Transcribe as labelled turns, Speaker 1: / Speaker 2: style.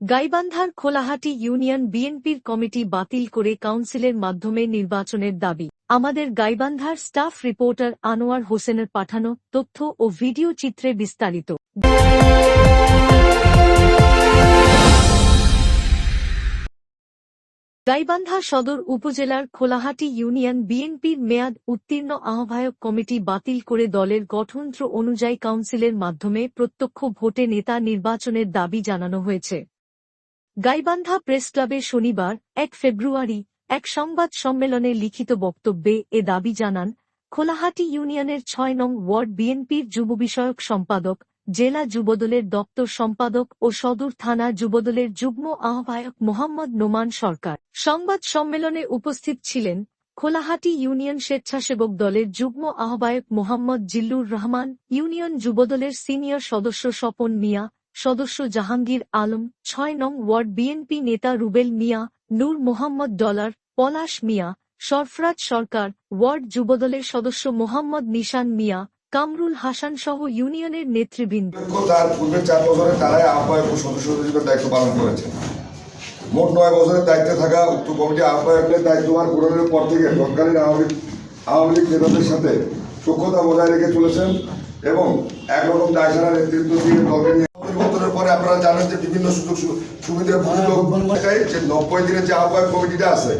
Speaker 1: গাইবান্ধার খোলাহাটি ইউনিয়ন বিএনপির কমিটি বাতিল করে কাউন্সিলের মাধ্যমে নির্বাচনের দাবি। আমাদের গাইবান্ধার স্টাফ রিপোর্টার আনোয়ার হোসেনের পাঠানো তথ্য ও ভিডিও চিত্রে বিস্তারিত। গাইবান্ধা সদর উপজেলার খোলাহাটি ইউনিয়ন বিএনপির মেয়াদ উত্তীর্ণ আহ্বায়ক কমিটি বাতিল করে দলের গঠনত্র অনুযায়ী কাউন্সিলের মাধ্যমে প্রত্যক্ষ ভোটে নেতা নির্বাচনের দাবি জানানো হয়েছে। গাইবান্ধা প্রেস ক্লাবে শনিবার, এক ফেব্রুয়ারি, এক সংবাদ সম্মেলনে লিখিত বক্তব্যে এ দাবি জানান খোলাহাটি ইউনিয়নের ছয় নং ওয়ার্ড বিএনপির যুব বিষয়ক সম্পাদক, জেলা যুবদলের দপ্তর সম্পাদক ও সদর থানা যুবদলের যুগ্ম আহ্বায়ক মোহাম্মদ নোমান সরকার। সংবাদ সম্মেলনে উপস্থিত ছিলেন খোলাহাটি ইউনিয়ন স্বেচ্ছাসেবক দলের যুগ্ম আহ্বায়ক মোহাম্মদ জিল্লুর রহমান, ইউনিয়ন যুবদলের সিনিয়র সদস্য স্বপন মিয়া সদস্য জাহাঙ্গীর আলম, ছয় নং ওয়ার্ড বিএনপি নেতা রুবেল মিয়া, নূর মোহাম্মদ ডলার, পলাশ মিয়া, সরফরাজ সরকার, ওয়ার্ড যুবদলের সদস্য মোহাম্মদ নিশান মিয়া, কামরুল হাসান সহ ইউনিয়নের নেতৃবৃন্দ।
Speaker 2: তার পূর্বে চার বছরে তারাই আহ্বায়ক সদস্য হিসেবে দায়িত্ব পালন করেছেন। মোট নয় বছরের দায়িত্বে থাকা উক্ত কমিটি আহ্বায়কের দায়িত্বভার গ্রহণের পর থেকে তৎকালীন আওয়ামী আওয়ামী লীগ নেতাদের সাথে সক্ষতা বজায় রেখে চলেছেন এবং একরকম দায়সারা নেতৃত্ব দিয়ে দলকে নিয়ে আপনারা জানেন যে বিভিন্ন সুযোগ সুবিধা যে নব্বই দিনের যে আহ্বায়ক কমিটিটা আছে।